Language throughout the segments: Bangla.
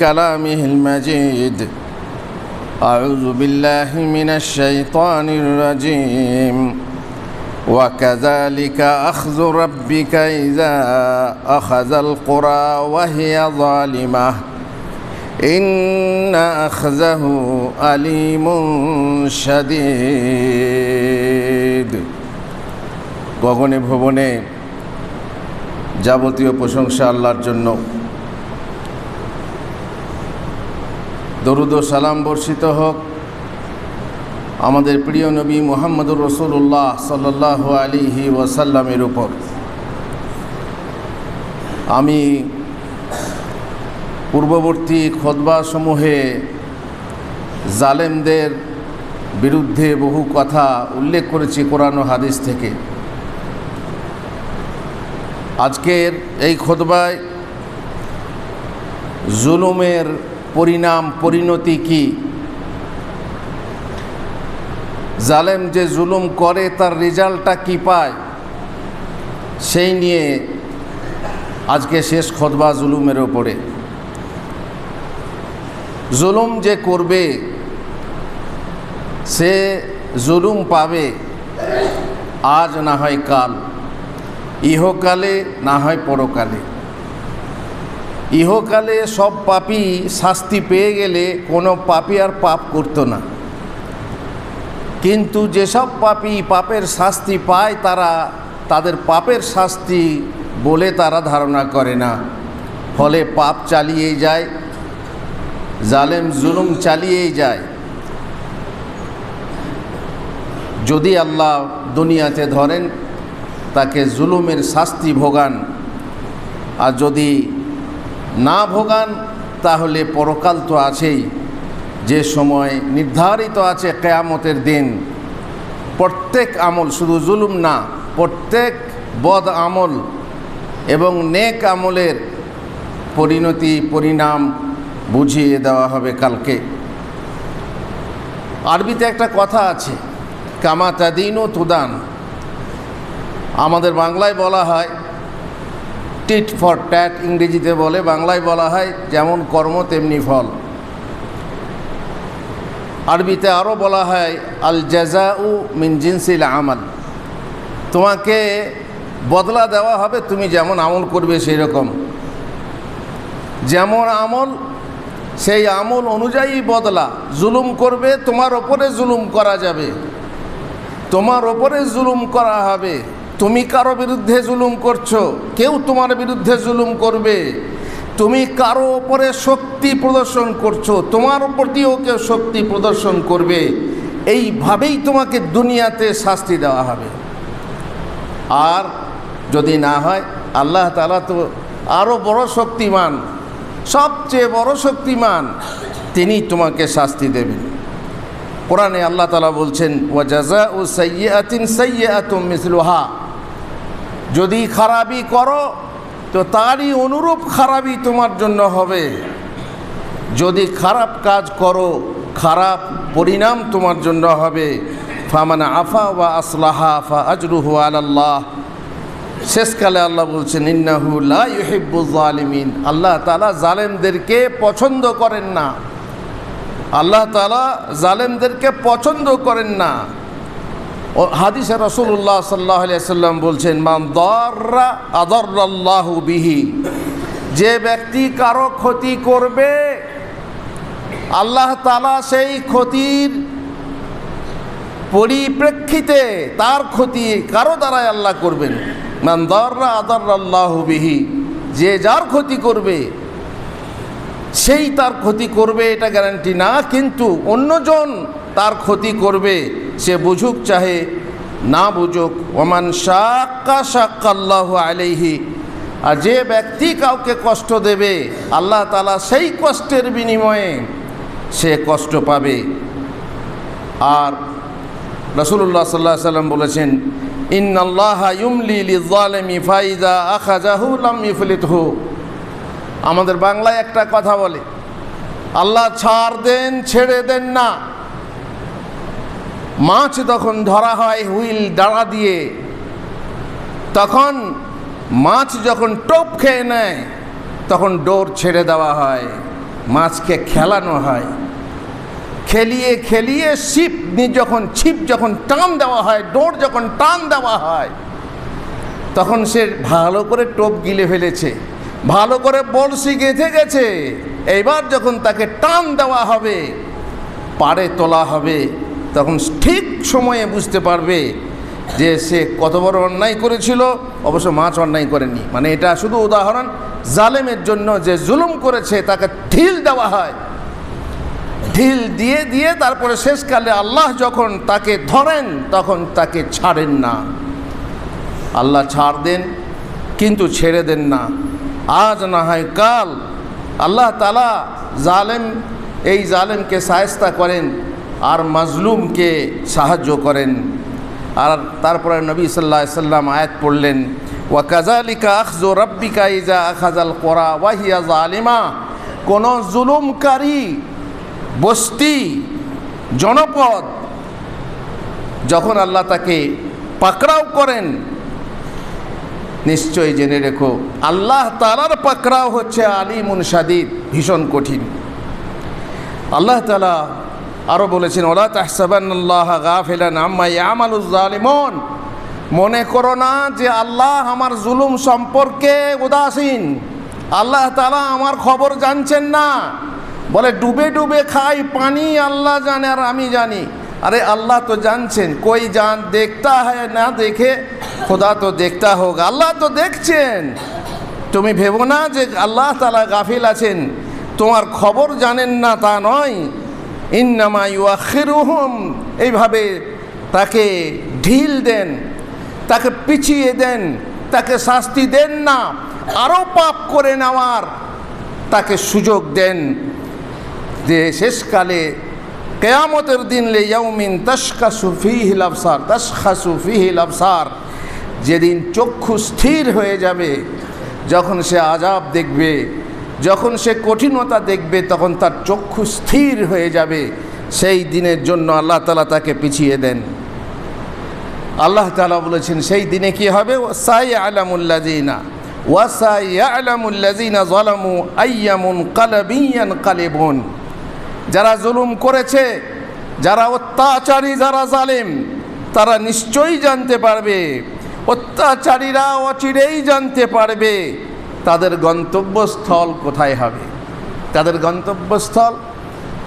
كلامه المجيد أعوذ بالله من الشيطان الرجيم وكذلك أخذ ربك إذا أخذ القرى وهي ظالمة إن أخذه أليم شديد গগনে ভুবনে যাবতীয় প্রশংসা আল্লাহর জন্য দরুদ সালাম বর্ষিত হোক। আমাদের প্রিয় নবী মোহাম্মদুর রসুল্লাহ সাল্লাহ আলিহি ওয়াসাল্লামের উপর। আমি পূর্ববর্তী খোদবাসমূহে জালেমদের বিরুদ্ধে বহু কথা উল্লেখ করেছি কোরআন হাদিস থেকে। আজকের এই খোদবায় জুলুমের পরিণাম, পরিণতি কি? জালেম যে জুলুম করে, তার রেজাল্টটা কি পায়? সেই নিয়ে আজকে শেষ খতবা জুলুমের ওপরে। জুলুম যে করবে, সে জুলুম পাবে আজ না হয় কাল, ইহকালে না হয় পরকালে। ইহকালে সব পাপি শাস্তি পেয়ে গেলে কোনো পাপি আর পাপ করতো না। কিন্তু যেসব পাপি পাপের শাস্তি পায় তারা তাদের পাপের শাস্তি বলে তারা ধারণা করে না। ফলে পাপ চালিয়েই যায়, জালেম জুলুম চালিয়েই যায়। যদি আল্লাহ দুনিয়াতে ধরেন, তাকে জুলুমের শাস্তি ভোগান। আর যদি না ভোগান, তাহলে পরকাল তো আছেই। যে সময় নির্ধারিত আছে কেয়ামতের দিন, প্রত্যেক আমল শুধু জুলুম না, প্রত্যেক বদ আমল এবং নেক আমলের পরিণতি, পরিণাম বুঝিয়ে দেওয়া হবে কালকে। আরবিতে একটা কথা আছে, কামা তাদিন ও তুদান। আমাদের বাংলায় বলা হয় টিট ফর ট্যাট ইংরেজিতে বলে, বাংলায় বলা হয় যেমন কর্ম তেমনি ফল। আরবিতে আরও বলা হয়, আল জাজা উ মিন জিনসিল আমাল। তোমাকে বদলা দেওয়া হবে, তুমি যেমন আমল করবে সেই রকম যেমন আমল, সেই আমল অনুযায়ী বদলা। জুলুম করবে, তোমার ওপরে জুলুম করা যাবে। তোমার ওপরে জুলুম করা হবে। তুমি কারও বিরুদ্ধে জুলুম করছ, কেউ তোমার বিরুদ্ধে জুলুম করবে। তুমি কারও ওপরে শক্তি প্রদর্শন করছ, তোমার প্রতিও কেউ শক্তি প্রদর্শন করবে। এইভাবেই তোমাকে দুনিয়াতে শাস্তি দেওয়া হবে। আর যদি না হয়, আল্লাহ তালা তো আরও বড় শক্তিমান, সবচেয়ে বড় শক্তিমান, তিনি তোমাকে শাস্তি দেবেন। কোরআনে আল্লাহ তালা বলছেন ও জাজা ও সৈয়ে আতিন সৈয়ে আতুম মিসলুহা। যদি খারাপই করো, তো তারই অনুরূপ খারাপই তোমার জন্য হবে। যদি খারাপ কাজ করো, খারাপ পরিণাম তোমার জন্য হবে। ফামানা আফা ওয়া আসলাহা ফা আজরুহু আল্লাহ শেষকালে আল্লাহ বলছেন, ইন্নাহু লা ইউহিব্বু জালিমিন আল্লাহ তাআলা জালেমদেরকে পছন্দ করেন না। আল্লাহ তালা জালেমদেরকে পছন্দ করেন না। হাদিসে রসুল্লাহ সাল্লাহ সাল্লাম বলছেন, মান দর্রা আদর্লাহ বিহি যে ব্যক্তি কারও ক্ষতি করবে, আল্লাহ তালা সেই ক্ষতির পরিপ্রেক্ষিতে তার ক্ষতি কারও দ্বারাই আল্লাহ করবেন। মান দর্রা আদর্লাহ বিহি যে যার ক্ষতি করবে, সেই তার ক্ষতি করবে, এটা গ্যারান্টি না, কিন্তু অন্যজন তার ক্ষতি করবে, সে বুঝুক চাহে, না বুঝুক, ওমান শাক্কা আল্লাহ আলাইহি, আর যে ব্যক্তি কাউকে কষ্ট দেবে, আল্লাহ তালা সেই কষ্টের বিনিময়ে সে কষ্ট পাবে। আর রসুল্লাহ সাল্লাহ সাল্লাম বলেছেন আমাদের বাংলায় একটা কথা বলে, আল্লাহ ছাড় দেন, ছেড়ে দেন না। মাছ যখন ধরা হয় হুইল ডাড়া দিয়ে, তখন মাছ যখন টোপ খেয়ে নেয়, তখন ডোর ছেড়ে দেওয়া হয়, মাছকে খেলানো হয়। খেলিয়ে খেলিয়ে ছিপ যখন ছিপ যখন টান দেওয়া হয়, ডোর যখন টান দেওয়া হয়, তখন সে ভালো করে টোপ গিলে ফেলেছে, ভালো করে বড়শি গেঁথে গেছে। এইবার যখন তাকে টান দেওয়া হবে, পাড়ে তোলা হবে। তখন ঠিক সময়ে বুঝতে পারবে যে সে কত বড় অন্যায় করেছিল, অবশ্য মাছ অন্যায় করেনি। মানে এটা শুধু উদাহরণ, জালেমের জন্য যে জুলুম করেছে, তাকে ঢিল দেওয়া হয়। ঢিল দিয়ে দিয়ে তারপরে শেষকালে আল্লাহ যখন তাকে ধরেন, তখন তাকে ছাড়েন না। আল্লাহ ছাড় দেন, কিন্তু ছেড়ে দেন না। আজ না হয় কাল আল্লাহ তালা জালেম, এই জালেমকে সায়স্তা করেন। আর মাজলুমকে সাহায্য করেন। আর তারপরে নবী সাল্লাহ সাল্লাম আয়াত পড়লেন ওয়া কাজালিকা আখজো রব্বিকা ইজা আখাজাল কোরা ওয়াহিয়া জালিমা কোনো জুলুমকারী বস্তি, জনপদ যখন আল্লাহ তাকে পাকড়াও করেন নিশ্চয় জেনে রেখো, আল্লাহ তালার পাকড়াও হচ্ছে আলিমুন সাদিদ ভীষণ কঠিন। আল্লাহ তালা আরও বলেছেন ওলা তাহসাবান্লাহ গাফিলান আম্মা ইয়ামালুজ জালিমন মনে করো না যে আল্লাহ আমার জুলুম সম্পর্কে উদাসীন আল্লাহ তালা আমার খবর জানছেন না বলে ডুবে ডুবে খাই পানি আল্লাহ জানে আর আমি জানি अरे अल्लाह तो জানছেন कोई जान देखता है না দেখে খোদা তো দেখতা হোক আল্লাহ তো দেখছেন তুমি ভেবো না যে আল্লাহ তালা গাফিল আছেন তোমার খবর জানেন না তা নয় ইন্নামা ইউআখিরুহুম। এইভাবে তাকে ঢিল দেন, তাকে পিছিয়ে দেন, তাকে শাস্তি দেন না আরও পাপ করে নেওয়ার তাকে সুযোগ দেন। যে শেষকালে কেয়ামতের দিন লে ইয়ৌমিন তস্কা সুফিহিল আফসার তস্কা সুফিহিল আফসার যেদিন চক্ষু স্থির হয়ে যাবে, যখন সে আজাব দেখবে যখন সে কঠিনতা দেখবে, তখন তার চক্ষু স্থির হয়ে যাবে। সেই দিনের জন্য আল্লাহ তালা তাকে পিছিয়ে দেন। আল্লাহ তালা বলেছেন, সেই দিনে কি হবে? ওসাই আলামুল্লাজিনা ওয়াসাই আলামুল্লাজিনা জলামু আইয়ামুন কালাবিয়ান কালেবন। যারা জুলুম করেছে, যারা অত্যাচারী, যারা জালেম, তারা নিশ্চয়ই জানতে পারবে। অত্যাচারীরা অচিরেই জানতে পারবে। তাদের গন্তব্যস্থল কোথায় হবে? তাদের গন্তব্যস্থল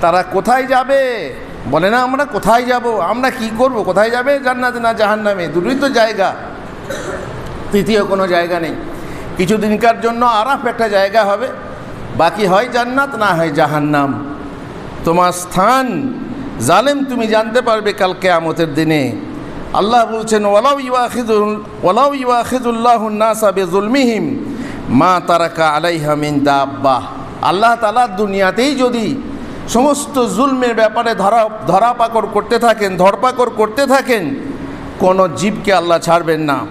তারা কোথায় যাবে? বলে না, আমরা কোথায় যাব? আমরা কি করব? কোথায় যাবে? জান্নাত না জাহান্নামে? দুটোই তো জায়গা। তৃতীয় কোনো জায়গা নেই। কিছুদিনকার জন্য আরাফ একটা জায়গা হবে। বাকি হয় জান্নাত, না হয় জাহান্নাম। তোমার স্থান জালেম তুমি জানতে পারবে কাল কেয়ামতের দিনে। আল্লাহ বলছেন, ওয়ালাউ ইউআখিদুল, ওয়ালাউ ইউআখিদুল্লাহ নাসা বেজুলমিহিম মা তারাকা আলাইহা মিন দাব্বাহ আল্লাহ তালা দুনিয়াতেই যদি সমস্ত জুলমের ব্যাপারে ধরা ধরা পাকড় করতে থাকেন, ধরপাকড় করতে থাকেন, কোনো জীবকে আল্লাহ ছাড়বেন না।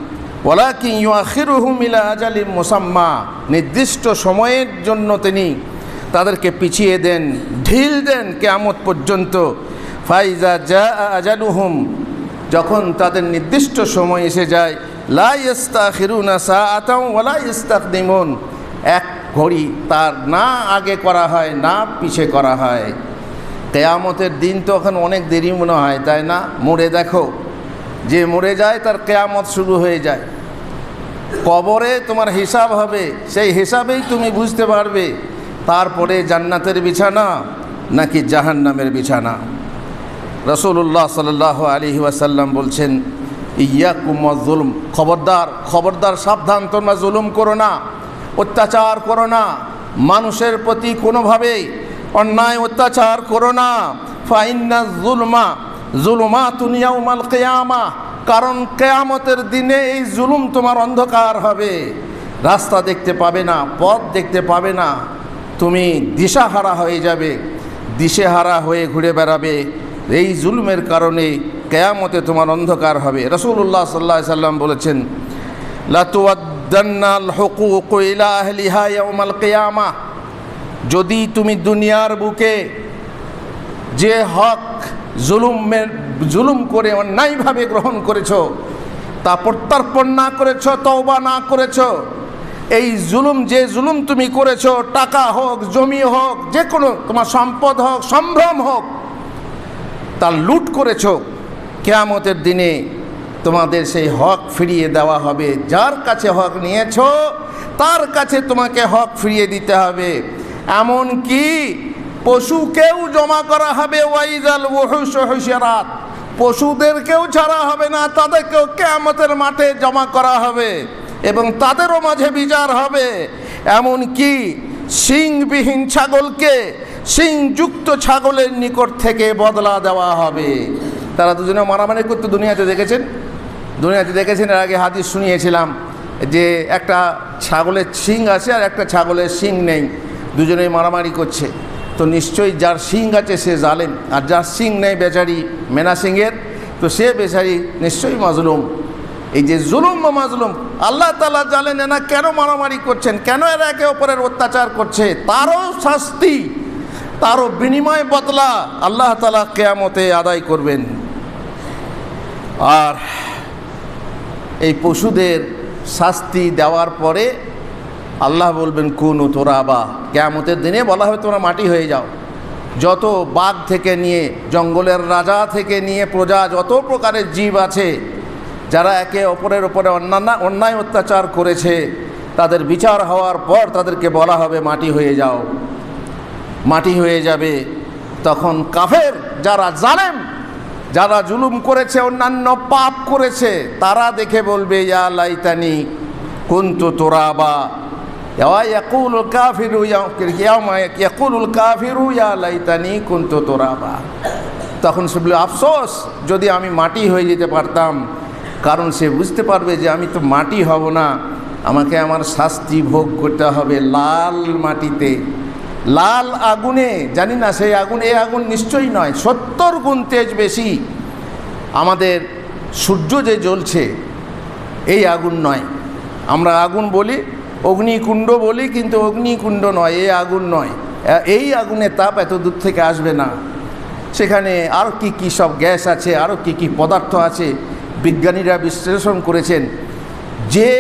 ওলা কি ইউআখিরুহুম ইলা আজালি মোসাম্মা। নির্দিষ্ট সময়ের জন্য তিনি তাদেরকে পিছিয়ে দেন, ঢিল দেন কেয়ামত পর্যন্ত। ফাইজা যা আজালুহুম। যখন তাদের নির্দিষ্ট সময় এসে যায় লা ইস্তা খিরুনা সা আতাম ওলা ইস্তাক দিমন এক ঘড়ি তার না আগে করা হয়, না পিছে করা হয়। কেয়ামতের দিন তো এখন অনেক দেরি মনে হয়, তাই না? মরে দেখো, যে মরে যায় তার কেয়ামত শুরু হয়ে যায়। কবরে তোমার হিসাব হবে, সেই হিসাবেই তুমি বুঝতে পারবে, তারপরে জান্নাতের বিছানা নাকি জাহান্নামের বিছানা। রসুল্লাহ সাল আলী ওয়াসাল্লাম বলছেন ইয়া জুলুম। খবরদার খবরদার সাবধান, তোমরা জুলুম করো না, অত্যাচার করো না, মানুষের প্রতি কোনোভাবেই অন্যায়, অত্যাচার করো না। ফাইন্না জুলমা জুলুমা তুনিয়াউমাল কেয়ামা। কারণ কেয়ামতের দিনে এই জুলুম তোমার অন্ধকার হবে। রাস্তা দেখতে পাবে না, পথ দেখতে পাবে না। তুমি দিশাহারা হয়ে যাবে, দিশেহারা হয়ে ঘুরে বেড়াবে। এই জুলুমের কারণে কেয়ামতে তোমার অন্ধকার হবে। রসুল্লাহ সাল্লাহ সাল্লাম বলেছেন যদি তুমি দুনিয়ার বুকে যে হক জুলুমের জুলুম করে, অন্যায়ভাবে গ্রহণ করেছ, তা প্রত্যর্পণ না করেছ, তওবা না করেছ, এই জুলুম, যে জুলুম তুমি করেছ, টাকা হোক, জমি হোক, যে কোনো তোমার সম্পদ হোক, সম্ভ্রম হোক, তা লুট করেছ কেয়ামতের দিনে তোমাদের সেই হক ফিরিয়ে দেওয়া হবে। যার কাছে হক নিয়েছো, তার কাছে তোমাকে হক ফিরিয়ে দিতে হবে। এমন কি পশুকেও জমা করা হবে ওয়াইজাল হুশিয়ারাত। পশুদেরকেও ছাড়া হবে না, তাদেরকেও কেয়ামতের মাঠে জমা করা হবে এবং তাদেরও মাঝে বিচার হবে। এমন কি শিংবিহীন ছাগলকে শিংযুক্ত ছাগলের নিকট থেকে বদলা দেওয়া হবে। তারা দুজনে মারামারি করতে দুনিয়াতে, দেখেছেন? দুনিয়াতে দেখেছেন, এর আগে হাদিস শুনিয়েছিলাম যে একটা ছাগলের শিং আছে আর একটা ছাগলের শিং নেই, দুজনেই মারামারি করছে। তো নিশ্চয়ই যার শিং আছে সে জালেম, আর যার শিং নেই বেচারি মেনা সিংয়ের, তো সে বেচারি নিশ্চয়ই মাজলুম। এই যে জুলুম ও মাজলুম, আল্লাহ তালা জানেন এনা কেন মারামারি করছেন, কেন এরা একে অপরের অত্যাচার করছে, তারও শাস্তি, তারও বিনিময় বদলা আল্লাহ তালা কেয়ামতে আদায় করবেন। আর এই পশুদের শাস্তি দেওয়ার পরে আল্লাহ বলবেন, কোন তোরা বা, কেয়ামতের দিনে বলা হবে তোমরা মাটি হয়ে যাও। যত বাঘ থেকে নিয়ে, জঙ্গলের রাজা থেকে নিয়ে, প্রজা যত প্রকারের জীব আছে, যারা একে অপরের ওপরে অন্যান্য, অন্যায় অত্যাচার করেছে, তাদের বিচার হওয়ার পর তাদেরকে বলা হবে, মাটি হয়ে যাও। মাটি হয়ে যাবে, তখন কাফের যারা জানেন যারা জুলুম করেছে, অন্যান্য পাপ করেছে, তারা দেখে বলবে, ইয়া লাইতানি কুন্তু তোরা বা তখন সে বলে আফসোস, যদি আমি মাটি হয়ে যেতে পারতাম, কারণ সে বুঝতে পারবে যে আমি তো মাটি হব না। আমাকে আমার শাস্তি ভোগ করতে হবে লাল মাটিতে। লাল আগুনে, জানি না সেই আগুন, এই আগুন নিশ্চয়ই নয়, সত্তর গুণ তেজ বেশি। আমাদের সূর্য যে জ্বলছে, এই আগুন নয়। আমরা আগুন বলি, অগ্নিকুণ্ড বলি, কিন্তু অগ্নিকুণ্ড নয়, এই আগুন নয়। এই আগুনের তাপ এত দূর থেকে আসবে না। সেখানে আরও কি কি সব গ্যাস আছে আরও কি কি পদার্থ আছে, বিজ্ঞানীরা বিশ্লেষণ করেছেন। যে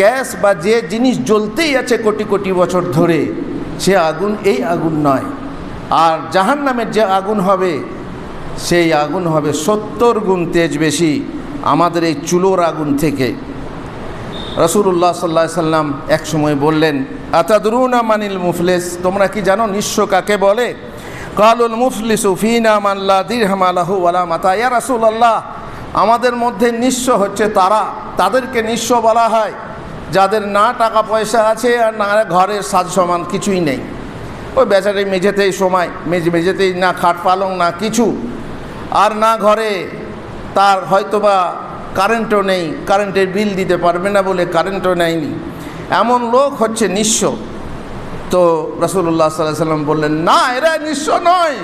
গ্যাস বা যে জিনিস জ্বলতেই আছে কোটি কোটি বছর ধরে সে আগুন এই আগুন নয়। আর জাহান নামের যে আগুন হবে, সেই আগুন হবে সত্তর গুণ তেজ বেশি আমাদের এই চুলোর আগুন থেকে। রসুল্লাহ সাল্লাহ সাল্লাম এক সময় বললেন, আতাদরুনা মানিল মুফলেস? তোমরা কি জানো নিঃস্ব কাকে বলে? কালুল মুফলিসু ফিনা মাল্লা দিরহাম আলাহু আলা মাতা। ইয়া রাসূলুল্লাহ, আমাদের মধ্যে নিঃস্ব হচ্ছে তারা। তাদেরকে নিঃস্ব বলা হয়। যাদের না টাকা পয়সা আছে আর না ঘরের সাজ সমান কিছুই নেই। ওই বেচারে মেঝেতেই সময়, মেঝে, মেঝেতেই না খাট পালং, না কিছু, আর না ঘরে তার হয়তোবা কারেন্টও নেই কারেন্টের বিল দিতে পারবে না বলে কারেন্টও নেয়নি। এমন লোক হচ্ছে নিঃস্ব। তো রসুল্লাহ সাল্লাহ সাল্লাম বললেন, না, এরা নিঃস্ব নয়।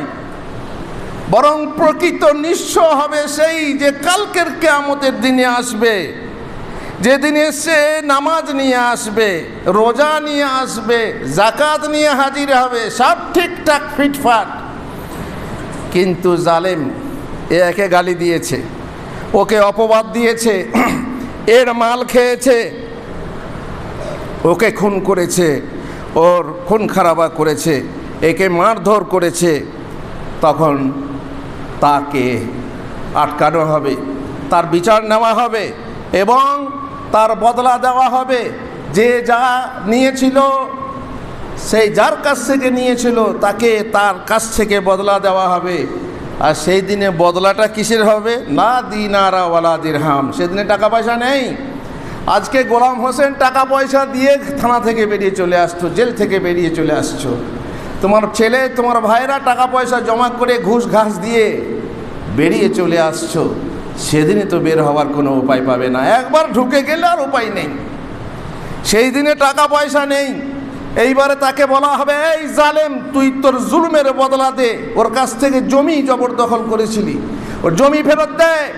বরং প্রকৃত নিঃস্ব হবে সেই যে কালকের কেয়ামতের দিনে আসবে। যেদিনে সে নামাজ নিয়ে আসবে, রোজা নিয়ে আসবে জাকাত নিয়ে হাজির হবে, সব ঠিকঠাক, ফিটফাট। কিন্তু জালেম, এ একে গালি দিয়েছে, ওকে অপবাদ দিয়েছে, এর মাল খেয়েছে, ওকে খুন করেছে, ওর খুন খারাপা করেছে, একে মারধর করেছে, তখন তাকে আটকানো হবে, তার বিচার নেওয়া হবে এবং তার বদলা দেওয়া হবে। যে যা নিয়েছিল, সেই যার কাছ থেকে নিয়েছিল, তাকে তার কাছ থেকে বদলা দেওয়া হবে। আর সেই দিনে বদলাটা কিসের হবে? না দিনারা ওয়ালা দিরহাম। সেদিনে টাকা পয়সা নেই। আজকে গোলাম হোসেন টাকা পয়সা দিয়ে থানা থেকে বেরিয়ে চলে আসছো জেল থেকে বেরিয়ে চলে আসছো তোমার ছেলে, তোমার ভাইরা টাকা পয়সা জমা করে ঘুষ ঘাস দিয়ে বেরিয়ে চলে আসছো সেদিনে তো বের হওয়ার কোনো উপায় পাবে না। একবার ঢুকে গেলে আর উপায় নেই। সেই দিনে টাকা পয়সা নেই। এইবারে তাকে বলা হবে, এই জালেম, তুই তোর জুলুমের বদলা দে। ওর কাছ থেকে জমি জবরদখল করেছিলি। ওর জমি ফেরত দে।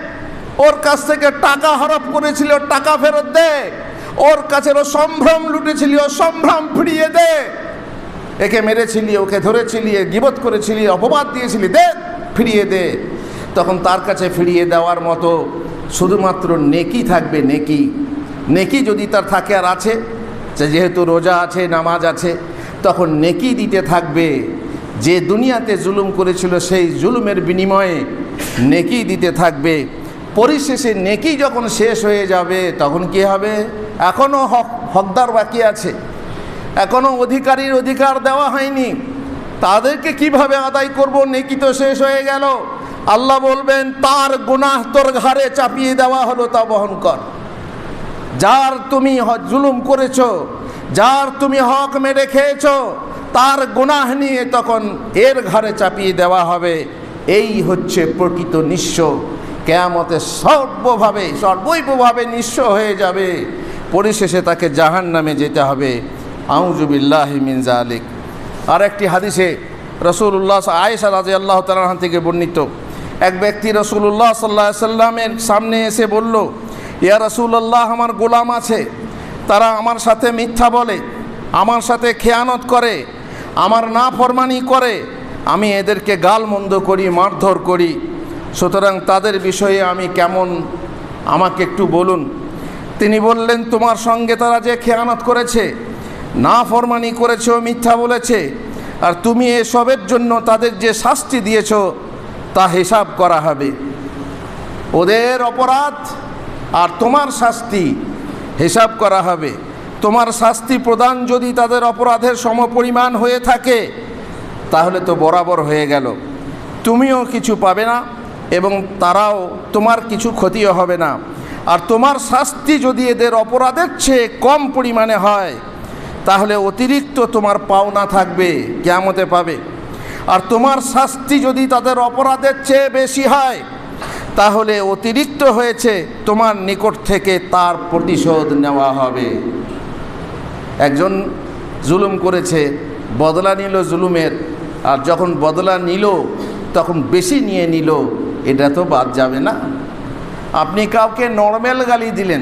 ওর কাছ থেকে টাকা হরপ করেছিল টাকা ফেরত দে। ওর কাছে ও সম্ভ্রম লুটেছিলি, ও সম্ভ্রম ফিরিয়ে দে। একে মেরেছিলি, ওকে ধরেছিলি, গিবত করেছিলি, অপবাদ দিয়েছিলি, দে, ফিরিয়ে দে। তখন তার কাছে ফিরিয়ে দেওয়ার মতো শুধুমাত্র নেকি থাকবে, নেকি। নেকি যদি তার থাকে আর আছে যেহেতু রোজা আছে, নামাজ আছে, তখন নেকি দিতে থাকবে। যে দুনিয়াতে জুলুম করেছিল, সেই জুলুমের বিনিময়ে নেকি দিতে থাকবে। পরিশেষে নেকি যখন শেষ হয়ে যাবে, তখন কি হবে? এখনও হক, হকদার বাকি আছে। এখনও অধিকারীর অধিকার দেওয়া হয়নি। তাদেরকে কীভাবে আদায় করব? নেকি তো শেষ হয়ে গেল। আল্লাহ বলবেন, তার গুনাহ তোর ঘাড়ে চাপিয়ে দেওয়া হলো, তা বহন কর। যার তুমি জুলুম করেছ, যার তুমি হক মেরে খেয়েছ, তার গুনাহ নিয়ে তখন এর ঘরে চাপিয়ে দেওয়া হবে। এই হচ্ছে প্রকৃত নিঃস্ব। কেয়ামতে সর্বভাবে, সর্বৈবভাবে নিঃস্ব হয়ে যাবে। পরিশেষে তাকে জাহান নামে যেতে হবে। আউজুবিল্লাহ মিন জালিক আর একটি হাদিসে রসুল্লাহ আয়েশা রাজি আল্লাহ তালাহান থেকে বর্ণিত। এক ব্যক্তি রসুল্লাহ সাল্লাহ সাল্লামের সামনে এসে বলল, ইয়া রসুল্লাহ আমার গোলাম আছে। তারা আমার সাথে মিথ্যা বলে, আমার সাথে খেয়ানত করে, আমার না ফরমানি করে। আমি এদেরকে গাল মন্দ করি, মারধর করি। সুতরাং তাদের বিষয়ে আমি কেমন, আমাকে একটু বলুন। তিনি বললেন, তোমার সঙ্গে তারা যে খেয়ানত করেছে না ফরমানি করেছে মিথ্যা বলেছে, আর তুমি এসবের জন্য তাদের যে শাস্তি দিয়েছ তা হিসাব করা হবে। ওদের অপরাধ আর তোমার শাস্তি হিসাব করা হবে। তোমার শাস্তি প্রদান যদি তাদের অপরাধের সমপরিমাণ হয়ে থাকে, তাহলে তো বরাবর হয়ে গেল। তুমিও কিছু পাবে না এবং তারাও তোমার কিছু ক্ষতিও হবে না। আর তোমার শাস্তি যদি এদের অপরাধের চেয়ে কম পরিমাণে হয়, তাহলে অতিরিক্ত তোমার পাওনা থাকবে কেমতে পাবে। আর তোমার শাস্তি যদি তাদের অপরাধের চেয়ে বেশি হয়, তাহলে অতিরিক্ত হয়েছে তোমার নিকট থেকে তার প্রতিশোধ নেওয়া হবে। একজন জুলুম করেছে, বদলা নিল জুলুমের, আর যখন বদলা নিল, তখন বেশি নিয়ে নিল, এটা তো বাদ যাবে না। আপনি কাউকে নর্মাল গালি দিলেন,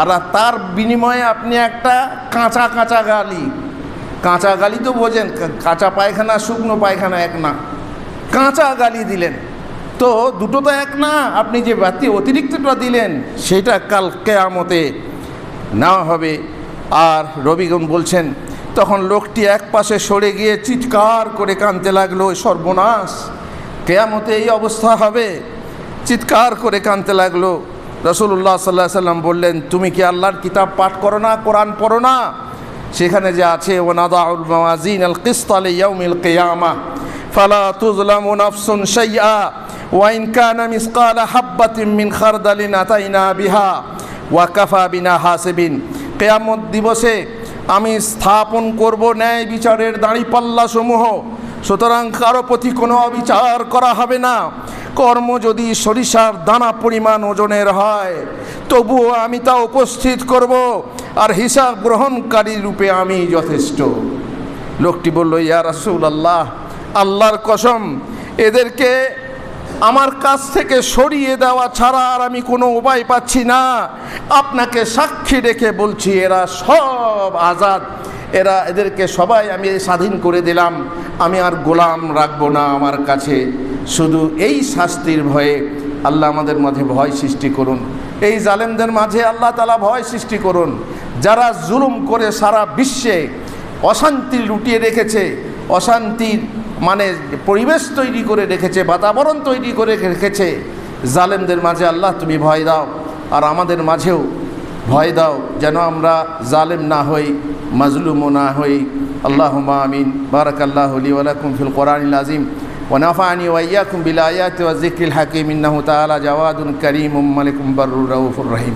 আর তার বিনিময়ে আপনি একটা কাঁচা কাঁচা গালি কাঁচা গালি তো বোঝেন কাঁচা পায়খানা, শুকনো পায়খানা এক না। কাঁচা গালি দিলেন। তো দুটো তো এক না, আপনি যে বাতি অতিরিক্তটা দিলেন, সেটা কাল কেয়ামতে নেওয়া হবে। আর রবিগুন বলছেন, তখন লোকটি এক পাশে সরে গিয়ে চিৎকার করে কাঁদতে লাগল, সর্বনাশ, কেয়ামতে এই অবস্থা হবে। চিৎকার করে কাঁদতে লাগল। রসুল্লাহ সাল্লাহ সাল্লাম বললেন, তুমি কি আল্লাহর কিতাব পাঠ করো না, কোরআন পড়ো না? সেখানে যে আছে ওনাদাউল মাওয়াজিন আল কিস্তাল ইয়াউমিল কিয়ামা, ফালা তুজলামু নাফসুন শাইআ ওয়াইন কানা মিসকালা হাব্বাতিন মিন খারদালিন আতাইনা বিহা, ওয়া কাফা বিনা হাসিবিন। কেয়ামত দিবসে আমি স্থাপন করব ন্যায় বিচারের দাঁড়িপাল্লা সমূহ সুতরাং কারও প্রতি কোনো অবিচার করা হবে না। কর্ম যদি সরিষার দানা পরিমাণ ওজনের হয়, তবুও আমি তা উপস্থিত করব আর হিসাব গ্রহণকারী রূপে আমি যথেষ্ট। লোকটি বলল, ইয়া রাসুল আল্লাহ আল্লাহর কসম, এদেরকে আমার কাছ থেকে সরিয়ে দেওয়া ছাড়া আর আমি কোনো উপায় পাচ্ছি না। আপনাকে সাক্ষী রেখে বলছি, এরা সব আজাদ। এরা এদেরকে সবাই আমি স্বাধীন করে দিলাম। আমি আর গোলাম রাখব না আমার কাছে। শুধু এই শাস্তির ভয়ে আল্লাহ আমাদের মাঝে ভয় সৃষ্টি করুন। এই জালেমদের মাঝে আল্লাহ তালা ভয় সৃষ্টি করুন। যারা জুলুম করে সারা বিশ্বে অশান্তি লুটিয়ে রেখেছে অশান্তির মানে পরিবেশ তৈরি করে রেখেছে, বাতাবরণ তৈরি করে রেখেছে, জালেমদের মাঝে আল্লাহ তুমি ভয় দাও। আর আমাদের মাঝেও ভয় দাও যেন আমরা জালেম না হই, মাজলুমও না হই। আল্লাহ আমিন। বারাক আল্লাহ ওয়ালাকুম ফিল কোরআনিল আজিম ونفعني وإياكم بالآيات والذكر الحكيم إنه تعالى جواد كريم ملك بر رؤوف رحيم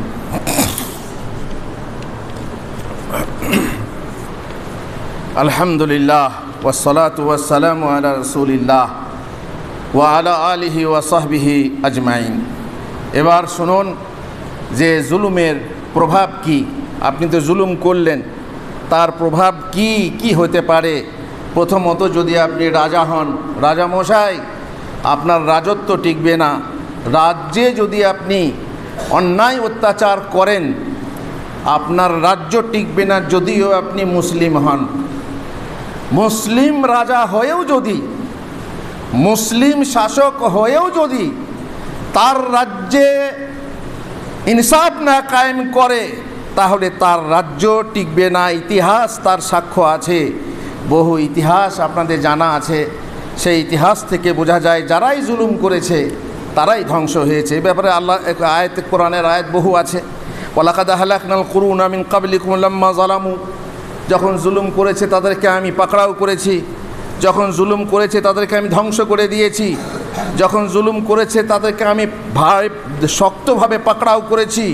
الحمد لله والصلاة والسلام على رسول الله وعلى آله وصحبه أجمعين এবার শুনুন যে জুলুমের প্রভাব কি আপনি তো জুলুম করলেন তার প্রভাব কি কি হতে পারে প্রথমত যদি আপনি রাজা হন, রাজা মশাই, আপনার রাজত্ব টিকবে না। রাজ্যে যদি আপনি অন্যায় অত্যাচার করেন, আপনার রাজ্য টিকবে না যদিও আপনি মুসলিম হন। মুসলিম রাজা হয়েও যদি, মুসলিম শাসক হয়েও যদি তার রাজ্যে ইনসাফ না কায়েম করে, তাহলে তার রাজ্য টিকবে না, ইতিহাস তার সাক্ষ্য আছে। বহু ইতিহাস আপনাদের জানা আছে। সেই ইতিহাস থেকে বোঝা যায়, যারাই জুলুম করেছে, তারাই ধ্বংস হয়েছে। এ ব্যাপারে আল্লাহ আয়াত, কোরআনের আয়াত বহু আছে। ওলাকাদা করুন আমিন কাবলিকুম লাম্মা জালামু যখন জুলুম করেছে, তাদেরকে আমি পাকড়াও করেছি। যখন জুলুম করেছে, তাদেরকে আমি ধ্বংস করে দিয়েছি। যখন জুলুম করেছে, তাদেরকে আমি ভাই, শক্তভাবে পাকড়াও করেছি।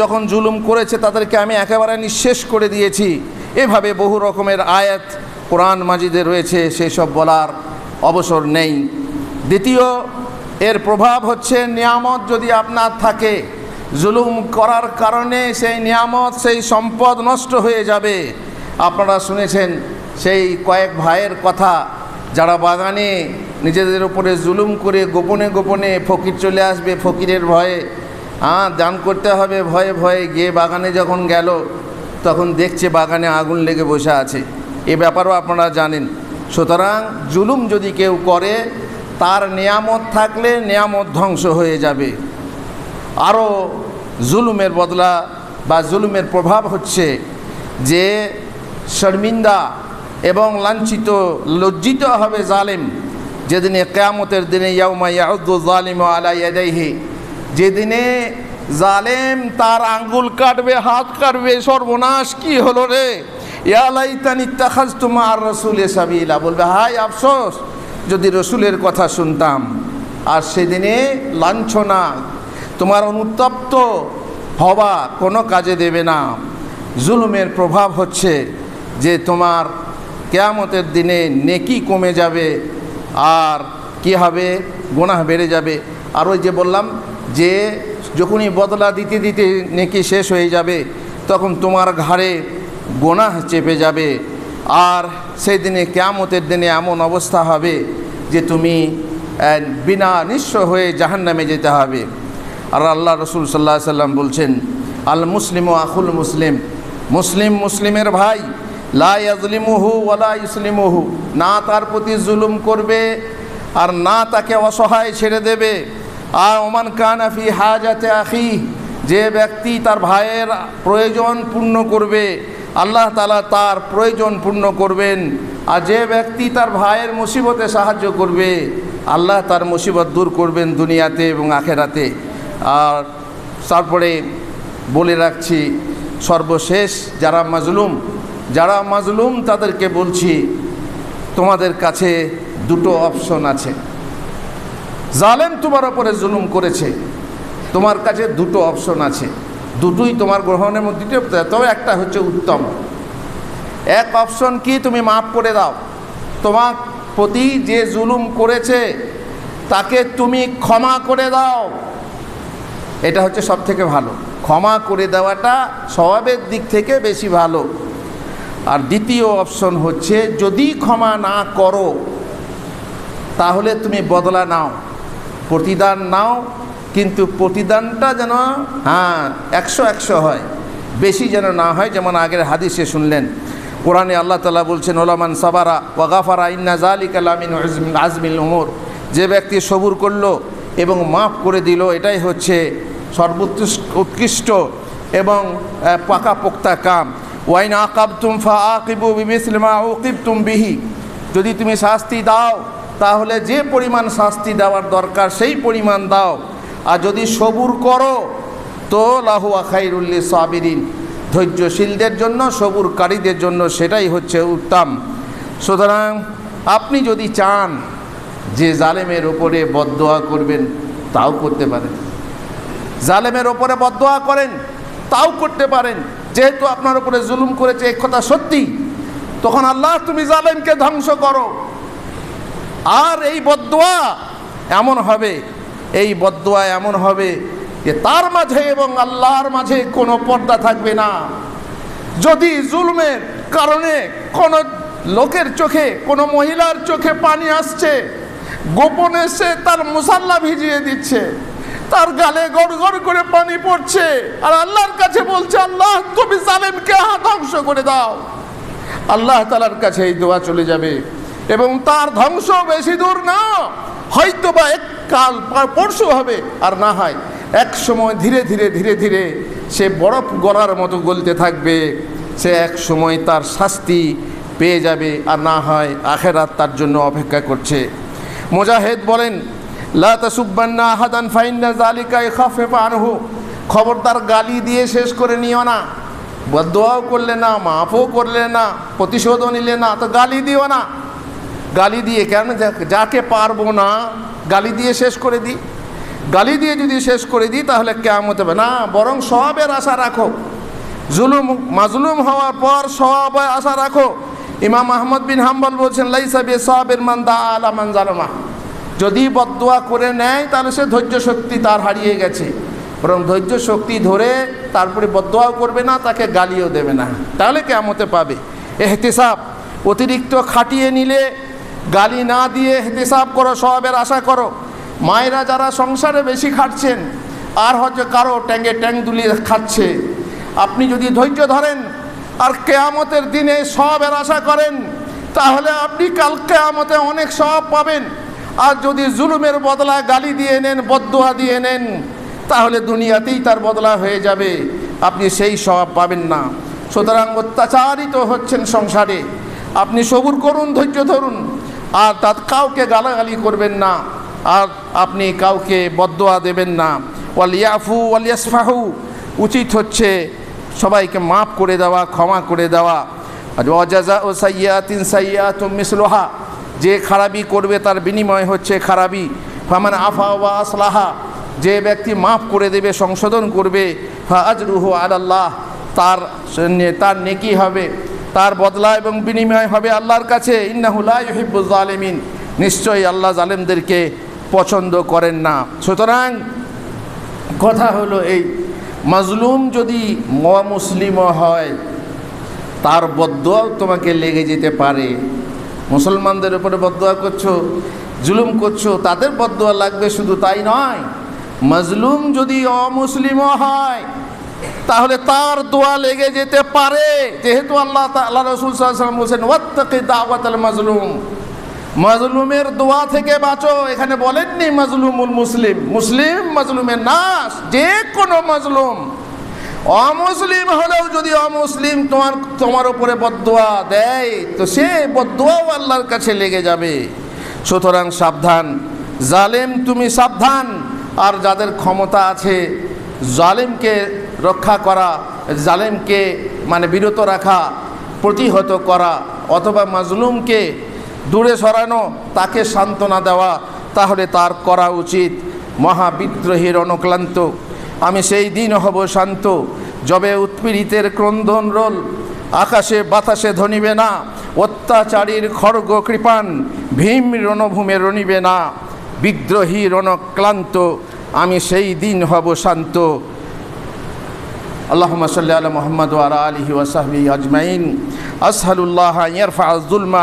যখন জুলুম করেছে, তাদেরকে আমি একেবারে নিঃশেষ করে দিয়েছি। এভাবে বহু রকমের আয়াত কোরআন মাজিদে রয়েছে, সেসব বলার অবসর নেই। দ্বিতীয়, এর প্রভাব হচ্ছে নিয়ামত যদি আপনার থাকে, জুলুম করার কারণে সেই নিয়ামত, সেই সম্পদ নষ্ট হয়ে যাবে। আপনারা শুনেছেন সেই কয়েক ভাইয়ের কথা, যারা বাগানে নিজেদের উপরে জুলুম করে গোপনে গোপনে ফকির চলে আসবে, ফকিরের ভয়ে হ্যাঁ দান করতে হবে, ভয়ে ভয়ে গিয়ে বাগানে যখন গেল তখন দেখছে বাগানে আগুন লেগে বসে আছে। এ ব্যাপারও আপনারা জানেন। সুতরাং জুলুম যদি কেউ করে, তার নিয়ামত থাকলে নিয়ামত ধ্বংস হয়ে যাবে। আরও জুলুমের বদলা বা জুলুমের প্রভাব হচ্ছে যে শর্মিন্দা এবং লাঞ্ছিত, লজ্জিত হবে জালেম যেদিনে কেয়ামতের দিনে ইয়াউমা ইয়াউদ্দু জালিম আলা ইয়াদাইহি, যেদিনে জালেম তার আঙ্গুল কাটবে, হাত কাটবে, সর্বনাশ কি হলো রে? ইয়ালাইতানি তাখাজ তোমার রসুল সাবিলা। বলবে, হাই আফসোস, যদি রসুলের কথা শুনতাম, আর সেদিনে লাঞ্ছনা, তোমার অনুতপ্ত হওয়া কোনো কাজে দেবে না। জুলুমের প্রভাব হচ্ছে যে তোমার কেয়ামতের দিনে নেকি কমে যাবে, আর কি হবে? গোনাহ বেড়ে যাবে। আর ওই যে বললাম যে যখনই বদলা দিতে দিতে নেকি শেষ হয়ে যাবে, তখন তোমার ঘাড়ে গোনাহ চেপে যাবে। আর সেই দিনে কেয়ামতের দিনে এমন অবস্থা হবে যে তুমি বিনা নিঃস্ব হয়ে জাহান্নামে যেতে হবে। আর আল্লাহ রসুল সাল্লাহ সাল্লাম বলছেন, আল মুসলিম ও আখুল মুসলিম। মুসলিম মুসলিমের ভাই, লা ইয়াজলিমুহু ওয়ালা ইসলিমুহু না তার প্রতি জুলুম করবে আর না তাকে অসহায় ছেড়ে দেবে। আর ওমান কানাফি হাজাতে আখি, যে ব্যক্তি তার ভাইয়ের প্রয়োজন পূর্ণ করবে, আল্লাহ তালা তার প্রয়োজন পূর্ণ করবেন। আর যে ব্যক্তি তার ভাইয়ের মুসিবতে সাহায্য করবে, আল্লাহ তার মুসিবত দূর করবেন দুনিয়াতে এবং আখেরাতে। আর তারপরে বলে রাখছি, সর্বশেষ যারা মাজলুম যারা মাজলুম তাদেরকে বলছি, তোমাদের কাছে দুটো অপশন আছে। জালেম তোমার ওপরে জুলুম করেছে। তোমার কাছে দুটো অপশন আছে। দুটোই তোমার গ্রহণের মধ্যে তবে একটা হচ্ছে উত্তম। এক অপশন কি? তুমি মাফ করে দাও। তোমার প্রতি যে জুলুম করেছে, তাকে তুমি ক্ষমা করে দাও। এটা হচ্ছে সব থেকে ভালো। ক্ষমা করে দেওয়াটা স্বভাবের দিক থেকে বেশি ভালো। আর দ্বিতীয় অপশন হচ্ছে, যদি ক্ষমা না করো, তাহলে তুমি বদলা নাও। প্রতিদান নাও, কিন্তু প্রতিদানটা যেন হ্যাঁ একশো একশো হয়। বেশি যেন না হয়, যেমন আগের হাদিসে শুনলেন। কোরআনে আল্লাহ তালা বলছেন, ওলামান সাবারা ওয়াগাফারা ইন্না জালিক আলামিন আজমিল উমর। যে ব্যক্তি সবুর করল এবং মাফ করে দিল, এটাই হচ্ছে সর্বোৎকৃষ্ট, উৎকৃষ্ট এবং পাকা পাকাপোক্তা কাম। ওয়াইন আকাব তুম ফা আকিবু বিমিসলিমা তুম বিহি। যদি তুমি শাস্তি দাও তাহলে যে পরিমাণ শাস্তি দেওয়ার দরকার, সেই পরিমাণ দাও। আর যদি সবুর করো, তো লাহু আখাইরুল্লি সাবিরিন ধৈর্যশীলদের জন্য, সবুরকারীদের জন্য সেটাই হচ্ছে উত্তম। সুতরাং আপনি যদি চান যে জালেমের ওপরে বদদোয়া করবেন, তাও করতে পারেন। জালেমের ওপরে বদদোয়া করেন, তাও করতে পারেন। যেহেতু আপনার উপরে জুলুম করেছে এক কথা সত্যি। তখন আল্লাহ, তুমি জালেমকে ধ্বংস করো। আর এই বদদোয়া এমন হবে, এই বদদোয়া এমন হবে যে তার মাঝে এবং আল্লাহর মাঝে কোনো পর্দা থাকবে না। যদি জুলুমের কারণে কোনো লোকের চোখে, কোনো মহিলার চোখে পানি আসছে, গোপনে সে তার মুসাল্লা ভিজিয়ে দিচ্ছে, তার গালে গড় করে পানি পড়ছে, আর আল্লাহর কাছে বলছে, আল্লাহ, তুমি জালেমকে ধ্বংস করে দাও। আল্লাহ তালার কাছে এই দোয়া চলে যাবে। এবং তার ধ্বংস বেশি দূর না। হয়তো বা এক কাল পরশু হবে, আর না হয়। এক সময় ধীরে ধীরে ধীরে ধীরে সে বরফ গলার মতো গলতে থাকবে। সে এক সময় তার শাস্তি পেয়ে যাবে, আর না হয় আখেরাত তার জন্য অপেক্ষা করছে। মোজাহেদ বলেন খবরদার গালি দিয়ে শেষ করে নিও না। বদোয়াও করলে না, মাফও করলে না, প্রতিশোধও নিলে না, তো গালি দিও না। গালি দিয়ে কেন যাকে পারব না, গালি দিয়ে শেষ করে দিই গালি দিয়ে যদি শেষ করে দিই তাহলে কেমন হবে। না, বরং সবের আশা রাখো। জুলুম, মাজলুম হওয়ার পর সব আশা রাখো। ইমাম আহমদ বিন হাম্বল বলছেন লাইসাবে সবের মান দা আলা মান জালমা। যদি বদুয়া করে নেয়, তাহলে সে ধৈর্য শক্তি তার হারিয়ে গেছে। বরং ধৈর্য শক্তি ধরে তারপরে বদুয়াও করবে না, তাকে গালিও দেবে না। তাহলে কেমতে পাবে। এহতিসাব, অতিরিক্ত খাটিয়ে নিলে গালি না দিয়ে এহতিসাব করো, সবের আশা করো। মায়েরা যারা সংসারে বেশি খাটছেন, আর হয়তো কারও ট্যাঙ্গে ট্যাং দুলিয়ে খাচ্ছে। আপনি যদি ধৈর্য ধরেন, আর কেয়ামতের দিনে সবের আশা করেন, তাহলে আপনি কাল কেয়ামতে অনেক সব পাবেন। আর যদি জুলুমের বদলা গালি দিয়ে নেন বদুয়া দিয়ে নেন, তাহলে দুনিয়াতেই তার বদলা হয়ে যাবে। আপনি সেই সব পাবেন না। সুতরাং অত্যাচারিত হচ্ছেন সংসারে। আপনি সবুর করুন, ধৈর্য ধরুন। আর তার কাউকে গালাগালি করবেন না, আর আপনি কাউকে বদোয়া দেবেন না। ওয়াল ইয়াফু ওয়াল ইয়াসফাহু, উচিত হচ্ছে সবাইকে মাফ করে দেওয়া, ক্ষমা করে দেওয়া। অজাজা ও সাইয়াতিন সাইয়াতুম মিসলোহা, যে খারাপি করবে তার বিনিময় হচ্ছে খারাপি। ফামান আফা ওয়া আসলাহা, যে ব্যক্তি মাফ করে দেবে, সংশোধন করবে ফা আজরুহু আলাল্লাহ, তার তার নেকি হবে। তার বদলা এবং বিনিময় হবে আল্লাহর কাছে। ইন্নাহুল্লাহ ইহিব্বুল জালেমিন। নিশ্চয়ই আল্লাহ জালেমদেরকে পছন্দ করেন না। সুতরাং কথা হলো এই, মাজলুম যদি মুসলিমও হয়, তার বদোয়াও তোমাকে লেগে যেতে পারে। মুসলমানদের উপরে বদোয়া করছ, জুলুম করছ, তাদের বদোয়া লাগবে শুধু তাই নয়। মাজলুম যদি অমুসলিমও হয় তাহলে তার দোয়া লেগে যেতে পারে। যেহেতু আল্লাহ আল্লাহ রসুল বলছেন ওয়াত্তাকি আল মাজলুম। মাজলুমের দোয়া থেকে বাঁচো। এখানে বলেননি মাজলুমুল মুসলিম। মুসলিম মাজলুমের নাশ, যে কোনো মাজলুম। অমুসলিম হলেও যদি অমুসলিম তোমার তোমার উপরে বদোয়া দেয়, তো সে বদোয়াও আল্লাহর কাছে লেগে যাবে। সুতরাং সাবধান। জালেম তুমি সাবধান। আর যাদের ক্ষমতা আছে জালেমকে রক্ষা করা, জালেমকে মানে বিরত রাখা, প্রতিহত করা অথবা মাজলুমকে দূরে সরানো, তাকে সান্ত্বনা দেওয়া, তাহলে তার করা উচিত। মহাবিদ্রোহীর অনুক্লান্ত আমি সেই দিন হব শান্ত, যবে উৎপীড়িতের ক্রন্দন রোল, আকাশে বাতাসে ধনিবে না, অত্যাচারীর খড়গ কৃপান ভীম রণভূমে রণিবে না। বিদ্রোহী রণক্লান্ত আমি সেই দিন হব শান্ত। আল্লাহ সাল্লি আল মোহাম্মদ আলা আলহি ওয়াসাহবি আজমাইন। আসহালুল্লাহ ইয়ারফা আজুলমা